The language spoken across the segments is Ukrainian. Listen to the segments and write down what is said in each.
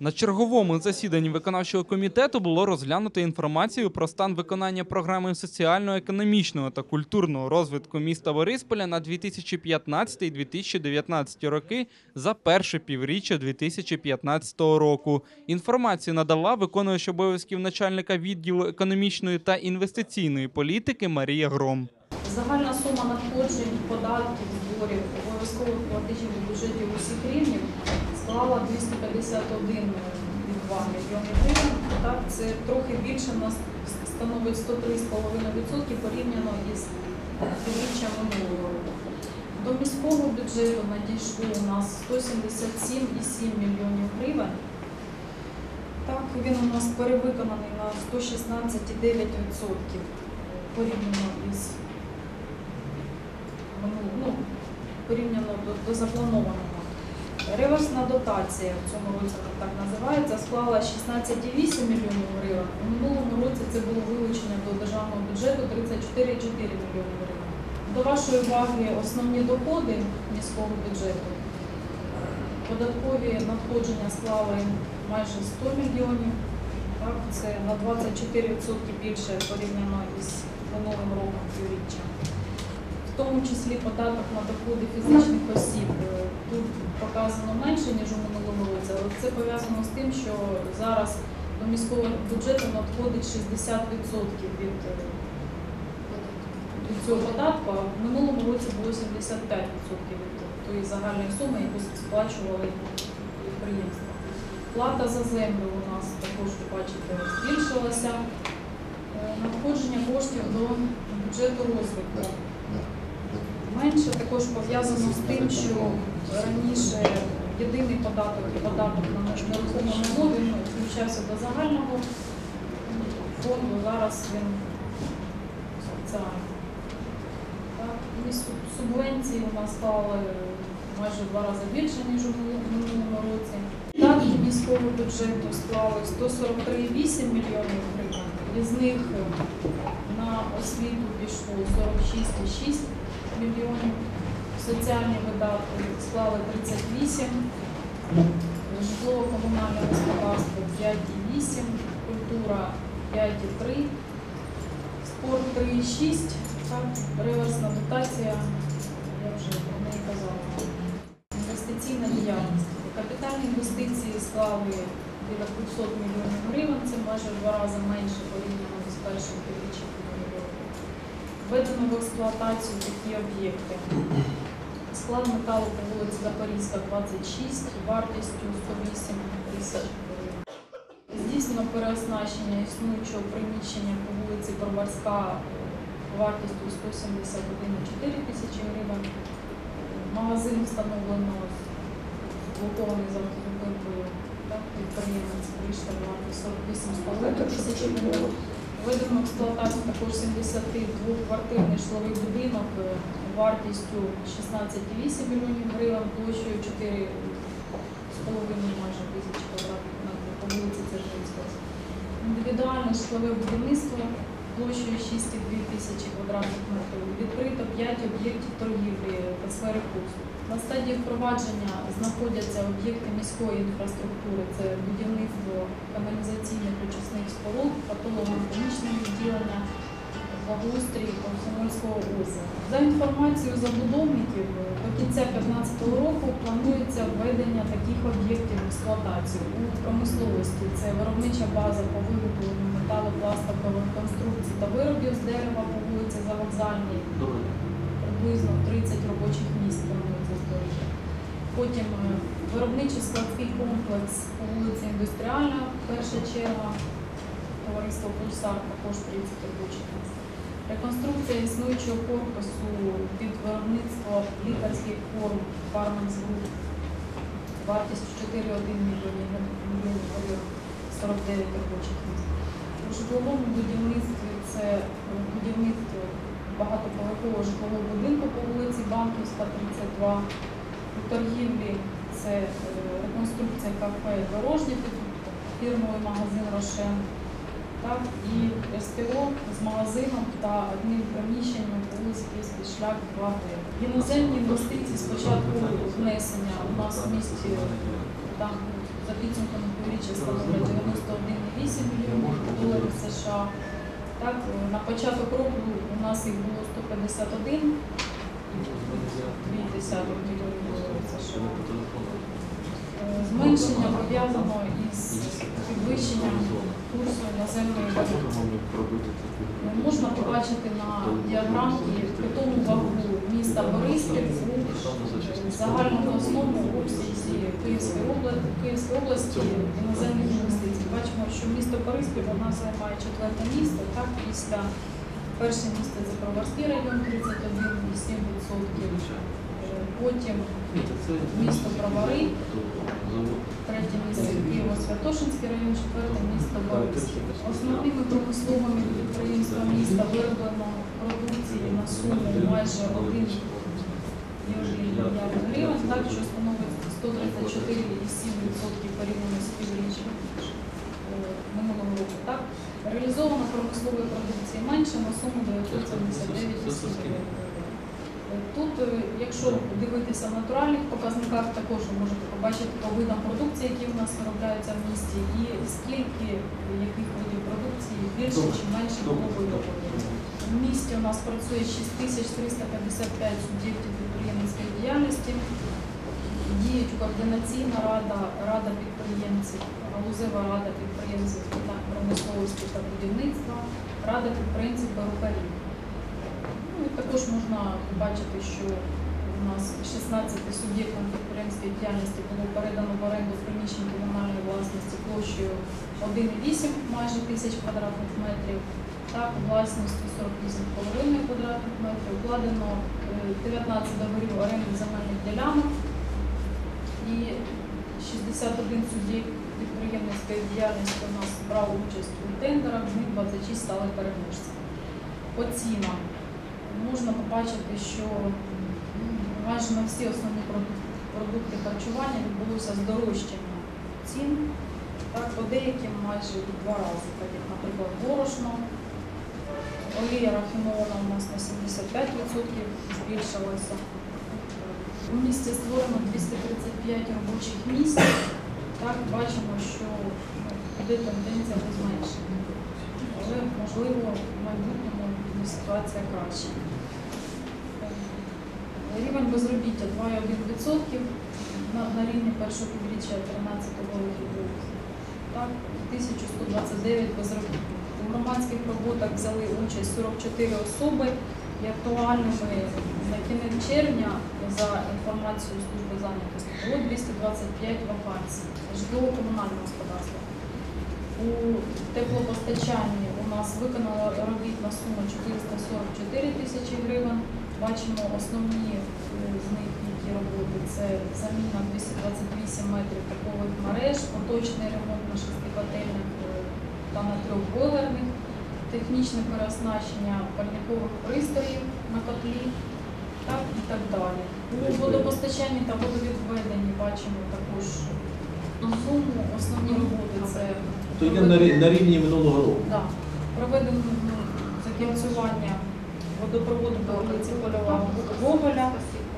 На черговому засіданні виконавчого комітету було розглянуто інформацію про стан виконання програми соціально-економічного та культурного розвитку міста Борисполя на 2015-2019 роки за перше півріччя 2015 року. Інформацію надала виконуюча обов'язків начальника відділу економічної та інвестиційної політики Марія Гром. Загальна сума надходжень, податків, зборів, обов'язкових платежів бюджетів усіх рівнів склала 251,2 мільйони гривень. Так, це трохи більше у нас становить 103,5% порівняно із півріччям минулого року. До міського бюджету надійшло у нас 177,7 мільйонів гривень. Так, він у нас перевиконаний на 116,9% порівняно із ну, порівняно до, до запланованого. Реверсна дотація в цьому році вона так називається, склала 16,8 мільйонів гривень. У минулому році це було вилучення до державного бюджету 34,4 мільйони гривень. До вашої уваги основні доходи міського бюджету. Податкові надходження склали майже 100 мільйонів. Так, це на 24% більше порівняно із минулим роком півріччя. В тому числі податок на доходи фізичних осіб е, тут показано менше, ніж у минулому році, але це пов'язано з тим, що зараз до міського бюджету надходить 60% від, е, від цього податку, а в минулому році було 75% від тої загальної суми, яку сплачували підприємства. Плата за землю у нас також, ви бачите, збільшилася. Е, Надходження коштів до бюджету розвитку менше також пов'язано з тим, що раніше єдиний податок і податок на нерухоме майно він включався до загального фонду, зараз він спеціальний. І субвенції у нас стали майже в два рази більше, ніж у минулому- році. Видатки міського бюджету склали 143,8 мільйонів гривень. Із них на освіту пішло 46,6 мільйонів. Соціальні видатки склали 38, житлово-комунальне господарство 5,8, культура 5,3, спорт 3,6, так, реверсна дотація, я вже про неї казала. Інвестиційна діяльність. Капітальні інвестиції склали біля 200 мільйонів гривень, це майже в два рази менше порівняно з першим півріччям. Введено в експлуатацію такі об'єкти. Склад металу по вулиці Запорізька, 26, вартістю 108 тисяч гривень. Здійснено переоснащення існуючого приміщення по вулиці Броварська е, вартістю 171,4 тисячі гривень. Магазин встановлено блокований за зупинкою підприємець Кришталь вартість 48,5 тисячі гривень. Введено в експлуатацію також 72-квартирний житловий будинок е, вартістю 16,8 мільйонів гривень, площею 4,5 майже тисячі квадратних метрів по вулиці Дзержинського. Індивідуальне житлове будівництво площею 6,2 тисячі квадратних метрів. Відкрито 5 об'єктів торгівлі та сфери послуг. На стадії впровадження знаходяться об'єкти міської інфраструктури, це будівництво каналізаційних очисних споруд, патологоанатомічне відділення, благоустрій Комсомольського озера. За інформацією забудовників, до кінця 2015 року планується введення таких об'єктів в експлуатацію у промисловості. Це виробнича база по виготовленню металопластикових конструкцій та виробів з дерева по вулиці Завокзальній, приблизно 30 робочих місць планується створити. Потім е, виробничий складський комплекс по вулиці Індустріальна, перша черга, товариство Пульсар, також 30 робочих місць. Реконструкція існуючого корпусу під виробництво лікарських форм Group вартістю 4,1 мільйонів гривень, 49 робочих місць. У житловому будівництві це е, будівництво багатоповерхового житлового будинку по вулиці Банківська, 32. У торгівлі це е, реконструкція кафе Дорожнє під фірмовий магазин Рошен. Так, і СТО з магазином та одним приміщенням вулиці Київський шлях 2 Іноземні інвестиції спочатку внесення у нас в місті там за підсумками півріччя становлять 91,8 мільйонів доларів США. Так, на початок року у нас їх було 151 мільйонів доларів США. Зменшення пов'язано із підвищенням курсу іноземної валюти. Можна побачити на діаграмі питому вагу міста Бориспіль у загальному основу в обсязі Київської області, Київської області іноземних інвестицій. Бачимо, що місто Бориспіль нас займає четверте місце, так, після перше місце це Броварський район 31,7%, Е, потім місто Бровари, третє місце Києво-Святошинський район, четверте місто Бориспіль. Основними промисловими підприємствами міста вироблено продукції на суму майже 1 мільярд гривень, так, що становить 134,7% порівняно з півріччям е, минулого року. Так. Реалізовано промислової продукції менше на суму 979,7 гривень. Е, Тут, е, якщо дивитися в натуральних показниках, також ви можете побачити по видам продукції, які в нас виробляються в місті, і скільки яких видів продукції більше чи менше було вироблено. В місті у нас працює 6355 суб'єктів підприємницької діяльності. Діють координаційна рада, рада підприємців, галузева рада підприємців з питань промисловості та будівництва, рада підприємців перукарів. Також можна побачити, що у нас 16 суб'єктам підприємської діяльності було передано в оренду приміщень комунальної власності площею 1,8 майже тисяч квадратних метрів. Так, власністю 48,5 квадратних метрів. Укладено е, 19 договорів оренди земельних ділянок і 61 суб'єкт підприємницької діяльності у нас брав участь у тендерах, з них 26 стали переможцями. По цінам можна побачити, що майже на всі основні продукти, харчування відбулося здорожчання цін. Так, по деяким майже у два рази, так як, наприклад, борошно, олія рафінована у нас на 75% збільшилася. У місті створено 235 робочих місць. Так, бачимо, що ну, йде тенденція до зменшення. Але, можливо, в майбутньому буде ситуація краща. Е, Рівень безробіття 2,1% на, рівні першого півріччя 2013 року так, 1129 безробітних. У громадських роботах взяли участь 44 особи і актуальними на кінець червня за інформацією служби зайнятості було 225 вакансій житлово-комунального господарства. У теплопостачанні у нас виконало робіт на суму 444 тисячі гривень. Бачимо основні е, з них які роботи. Це заміна 228 метрів такових мереж, поточний ремонт на шести котельних е, та на трьох бойлерних, технічне переоснащення парникових пристроїв на котлі так, і так далі. У водопостачанні та водовідведенні бачимо також суму. Основні роботи це То йде на на рівні минулого року. Да. Проведено ну, закінцювання водопроводу по вулиці Польова Гоголя,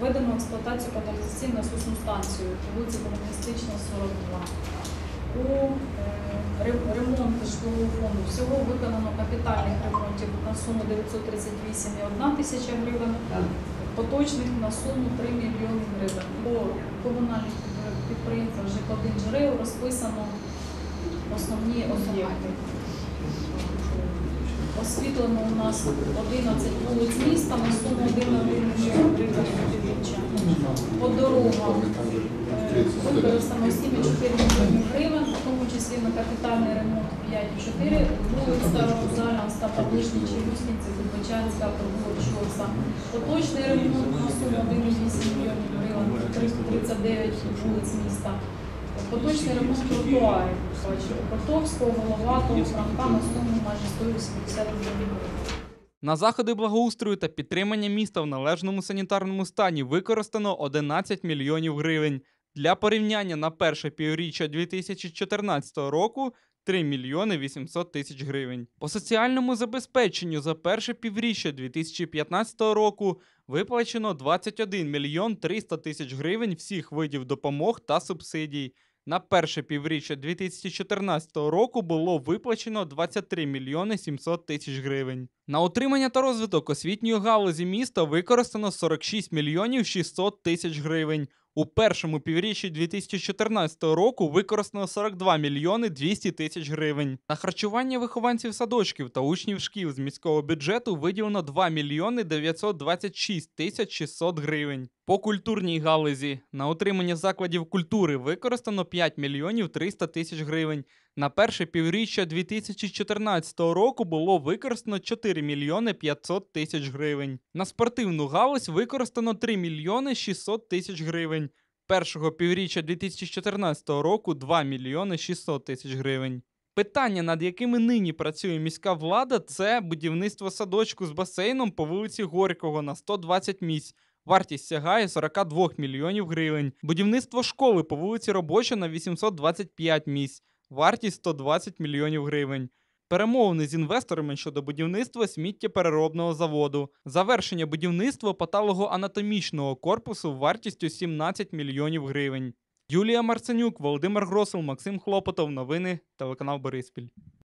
введено в експлуатацію каналізаційну насосну станцію вулиці Комуністична, 42. У е, ремонт житлового фонду всього виконано капітальних ремонтів на суму 938,1 тисяча гривень, поточних на суму 3 мільйони гривень. По комунальних підприємствах ЖК-1 «Джерел» розписано основні об'єкти. Освітлено у нас 11 вулиць міста на суму 1,1 мільйон гривень. По дорогам е, використано 7,4 мільйони гривень, в тому числі на капітальний ремонт 5,4 вулиць Старовокзальна, Остапа Ближнічі, Люсниці, Дубочанська, Павло Поточний ремонт на суму 1,8 мільйонів гривень, 39 вулиць міста. Поточний ремонт тротуарів, Котовського, Головатого, Франка на суму майже 180 мільйонів. На заходи благоустрою та підтримання міста в належному санітарному стані використано 11 мільйонів гривень. Для порівняння на перше півріччя 2014 року 3 мільйони 800 тисяч гривень. По соціальному забезпеченню за перше півріччя 2015 року виплачено 21 мільйон 300 тисяч гривень всіх видів допомог та субсидій. На перше півріччя 2014 року було виплачено 23 мільйони 700 тисяч гривень. На утримання та розвиток освітньої галузі міста використано 46 мільйонів 600 тисяч гривень. У першому півріччі 2014 року використано 42 мільйони 200 тисяч гривень. На харчування вихованців садочків та учнів шкіл з міського бюджету виділено 2 мільйони 926 тисяч 600 гривень. По культурній галузі на утримання закладів культури використано 5 мільйонів 300 тисяч гривень. На перше півріччя 2014 року було використано 4 мільйони 500 тисяч гривень. На спортивну галузь використано 3 мільйони 600 тисяч гривень. Першого півріччя 2014 року 2 мільйони 600 тисяч гривень. Питання, над якими нині працює міська влада, це будівництво садочку з басейном по вулиці Горького на 120 місць. Вартість сягає 42 мільйонів гривень. Будівництво школи по вулиці Робоча на 825 місць. Вартість 120 мільйонів гривень. Перемовини з інвесторами щодо будівництва сміттєпереробного заводу. Завершення будівництва патологоанатомічного корпусу вартістю 17 мільйонів гривень. Юлія Марценюк, Володимир Гросел, Максим Хлопотов. Новини телеканал Бориспіль.